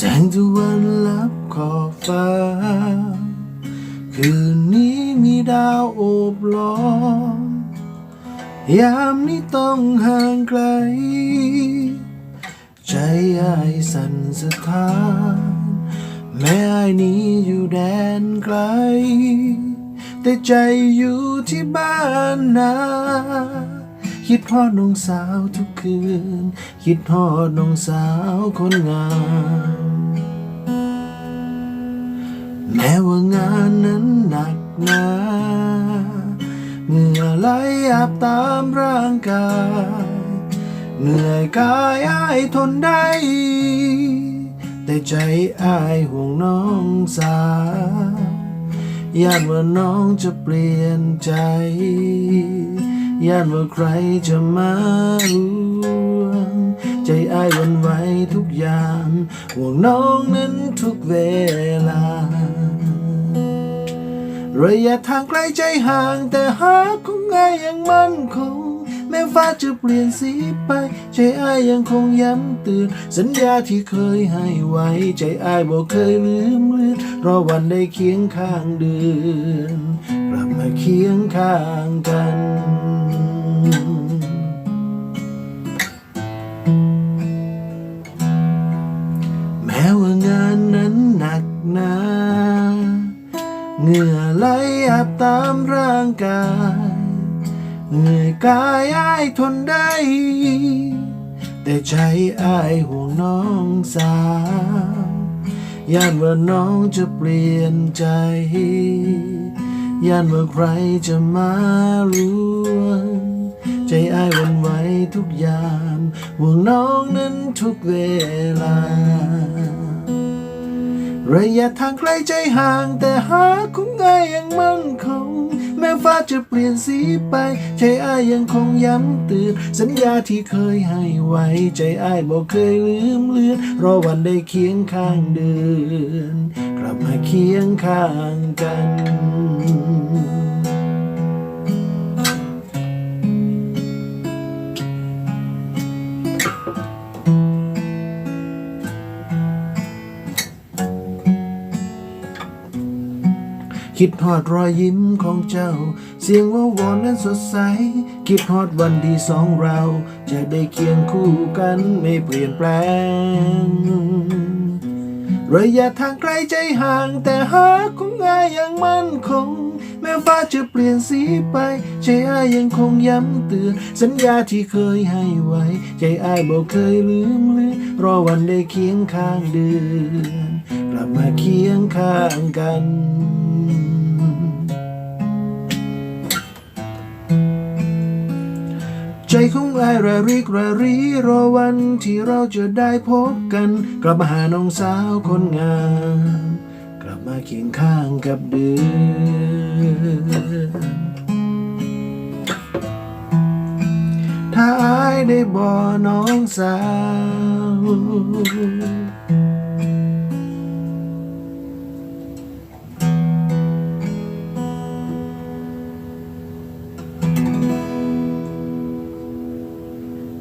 แสงตะวันลับขอบฟ้า คืนนี้มีดาวโอบล้อม ยามนี้ต้องห่างไกล ใจอายสั่นสะท้าน แม้อายนี้อยู่แดนไกล แต่ใจอยู่ที่บ้านนา คิดฮอดน้องสาวทุกคืน คิดฮอดน้องสาวคนงามแม้ว่างานนั้นหนักหนาเหงื่อไหลอาบตามร่างกาย เหนื่อยกายอายทนได้ แต่ใจอายห่วงน้องสาวย่านว่าน้องจะเปลี่ยนใจ ย่านว่าใครจะมารู้ใจอายวันไหวทุกอย่างห่วงน้องนั้นทุกเวลา ระยะทางไกลใจห่างแต่หาของไงายยังมั่นคง แม้ฟ้าจะเปลี่ยนสีไป ใจอ้ายยังคงย้ำเตือนสัญญาที่เคยให้ไว้ ใจอ้ายบอกเคยลืมเลือนรอวันได้เคียงข้างเดือนกลับมาเคียงข้างกันแม้ว่างานนั้นหนักหนาเหงื่อไหลอาบตามร่างกาย เหนื่อยกายอายทนได้ แต่ใจอายห่วงน้องสาว ย่านว่าน้องจะเปลี่ยนใจ ย่านว่าใครจะมารู้ใจอายวันไหวทุกยามห่วงน้องนั้นทุกเวลา ระยะทางไกลใจห่างแต่หาของไงายยังมั่นคง ฟ้าจะเปลี่ยนสีไป ใจอ้ายยังคงย้ำเตือนสัญญาที่เคยให้ไว้ ใจอ้ายบอกเคยลืมเลือน รอวันได้เคียงข้างเดือนกลับมาเคียงข้างกัน คิดฮอดรอยยิ้มของเจ้า เสียงว่าวอนนั้นสดใส คิดฮอดวันที่สองเรา จะได้เคียงคู่กันไม่เปลี่ยนแปลง ระยะทางไกลใจห่างแต่หาของอายยังมั่นคง แม้ฟ้าจะเปลี่ยนสีไป ใจอายยังคงย้ำเตือน สัญญาที่เคยให้ไว้ ใจอายบอกเคยลืมเลือนรอวันได้เคียงข้างเดือนกลับมาเคียงข้างกัน ของอายระริกระรีรอวันที่เราจะได้พบกัน กลับมาหาน้องสาวคนงาม กลับมาเคียงข้างกับเดือนถ้าอายได้บ่น้องสาว